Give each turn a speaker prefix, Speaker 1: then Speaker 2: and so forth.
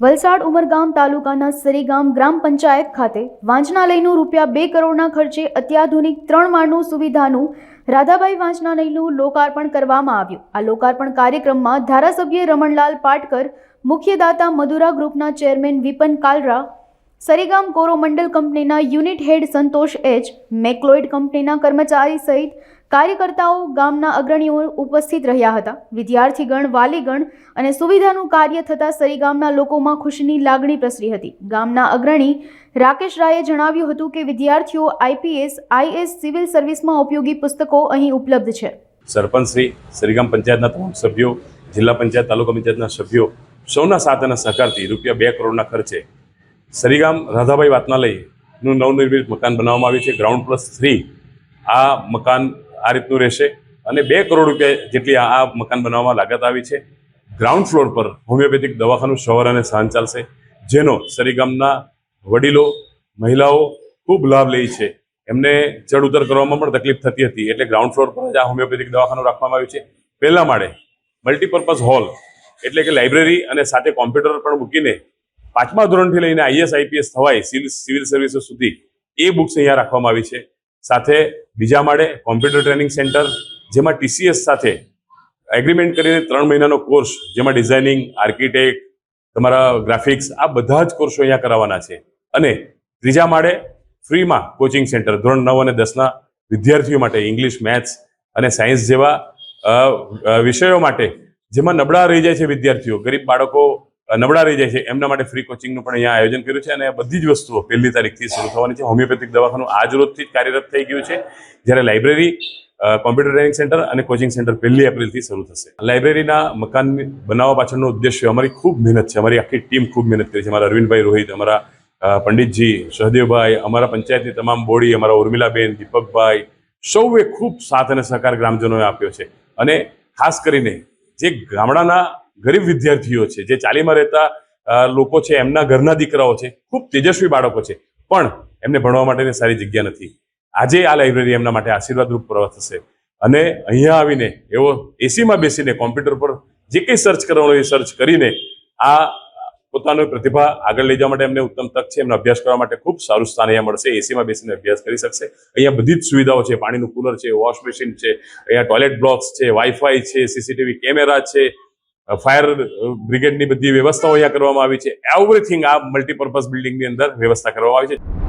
Speaker 1: વલસાડ ઉમરગામ તાલુકાના સરીગામ ગ્રામ પંચાયત ખાતે વાંચનાલયનું રૂપિયા બે કરોડના ખર્ચે અત્યાધુનિક ત્રણ માળનું સુવિધાનું રાધાભાઈ વાંચનાલયનું લોકાર્પણ કરવામાં આવ્યું. આ લોકાર્પણ કાર્યક્રમમાં ધારાસભ્ય રમણલાલ પાટકર મુખ્ય દાતા મધુરા ગ્રુપના ચેરમેન વિપન કાલરા સરીગામ કોરોમંડલ કંપનીના યુનિટ હેડ સંતોષ એચ, મેકલોઇડ કંપનીના કર્મચારી સહિત કાર્યકર્તાઓ ગામના અગ્રણીઓ ઉપસ્થિત રહ્યા હતા. વિદ્યાર્થીગણ, વાલીગણ અને સુવિધાનું કાર્ય થતાં સરીગામના લોકોમાં ખુશીની લાગણી પ્રસરી હતી. ગામના અગ્રણી રાકેશ રાયે જણાવ્યું હતું કે વિદ્યાર્થીઓ આઈપીએસ, આઈએસ સિવિલ સર્વિસમાં ઉપયોગી પુસ્તકો અહીં ઉપલબ્ધ છે.
Speaker 2: સરપંચ શ્રી, સરીગામ પંચાયતના તમામ સભ્યો, જિલ્લા પંચાયત, તાલુકા પંચાયતના સભ્યો સૌના સાથ અને સહકારથી રૂપિયા બે કરોડના ખર્ચે સરીગામ રાધાભાઈ વાતનાલયનું નવનિર્મિત મકાન બનાવવામાં આવ્યું છે. ગ્રાઉન્ડ પ્લસ થ્રી આ મકાન આ રીતનું રહેશે અને બે કરોડ રૂપિયા જેટલી આ મકાન બનાવવામાં લાગત આવી છે. ગ્રાઉન્ડ ફ્લોર પર હોમિયોપેથિક દવાખાનું સવાર અને સાંજ ચાલશે, જેનો સરીગામના વડીલો, મહિલાઓ ખૂબ લાભ લે છે. એમને ચડ ઉતર કરવામાં પણ તકલીફ થતી હતી, એટલે ગ્રાઉન્ડ ફ્લોર પર જ આ હોમિયોપેથિક દવાખાનું રાખવામાં આવ્યું છે. પહેલા માળે મલ્ટીપર્પઝ હોલ એટલે કે લાઇબ્રેરી અને સાથે કોમ્પ્યુટર પણ મૂકીને પાંચમા ધોરણથી લઈને આઈએસ આઈપીએસ થવાય સિવિલ સિવિલ સર્વિસો સુધી એ બુક્સ અહીંયા રાખવામાં આવી છે. સાથે બીજા માળે કોમ્પ્યુટર ટ્રેનિંગ સેન્ટર, જેમાં ટીસીએસ સાથે એગ્રીમેન્ટ કરીને ત્રણ મહિનાનો કોર્સ જેમાં ડિઝાઇનિંગ આર્કિટેક્ટ તમારા ગ્રાફિક્સ આ બધા જ કોર્સો અહીંયા કરાવવાના છે. અને ત્રીજા માળે ફ્રીમાં કોચિંગ સેન્ટર ધોરણ નવ અને દસના વિદ્યાર્થીઓ માટે ઇંગ્લિશ મેથ્સ અને સાયન્સ જેવા વિષયો માટે, જેમાં નબળા રહી જાય છે વિદ્યાર્થીઓ, ગરીબ બાળકો નબળા રહી જાય છે. એમના માટે ફ્રી કોચિંગનું પણ અહીંયા આયોજન કર્યું છે અને બધી જ વસ્તુઓ પહેલી તારીખથી શરૂ થવાની છે. હોમિયોપેથિક દવાખાનું આજ જ કાર્યરત થઈ ગયું છે. જ્યારે લાઇબ્રેરી કોમ્પ્યુટર ટ્રેનિંગ સેન્ટર અને કોચિંગ સેન્ટર પહેલી એપ્રિલથી શરૂ થશે. લાઇબ્રેરીના મકાન બનાવવા પાછળનો ઉદ્દેશ્ય અમારી ખૂબ મહેનત છે. અમારી આખી ટીમ ખૂબ મહેનત કરી છે. અમારા અરવિંદભાઈ રોહિત, અમારા પંડિતજી, સહદેવભાઈ, અમારા પંચાયતની તમામ બોડી, અમારા ઉર્મિલાબેન, દીપકભાઈ, સૌએ ખૂબ સાથ અને સહકાર ગ્રામજનોએ આપ્યો છે. અને ખાસ કરીને જે ગામડાના ગરીબ વિદ્યાર્થીઓ છે, જે ચાલીમાં રહેતા લોકો છે, એમના ઘરના દીકરાઓ છે, ખૂબ તેજસ્વી બાળકો છે, પણ એમને ભણવા માટેની સારી જગ્યા નથી. આજે આ લાઇબ્રેરી એમના માટે આશીર્વાદરૂપ પ્રવાસ થશે. અને અહીંયા આવીને એવો એસીમાં બેસીને કોમ્પ્યુટર પર જે કંઈ સર્ચ કરવાનું એ સર્ચ કરીને આ પોતાની પ્રતિભા આગળ લઈ જવા માટે એમને ઉત્તમ તક છે, એમને અભ્યાસ કરવા માટે ખૂબ સારું સ્થાન અહીંયા મળશે, એસીમાં બેસીને અભ્યાસ કરી શકશે. અહીંયા બધી જ સુવિધાઓ છે, પાણીનું કુલર છે વોશ મશીન છે, અહીંયા ટોયલેટ બ્લોક્સ છે વાઈફાઈ છે સીસીટીવી કેમેરા છે ફાયર બ્રિગેડની બધી વ્યવસ્થાઓ અહીંયા કરવામાં આવી છે. એવરીથિંગ આ મલ્ટીપર્પઝ બિલ્ડિંગની અંદર વ્યવસ્થા કરવામાં આવી છે.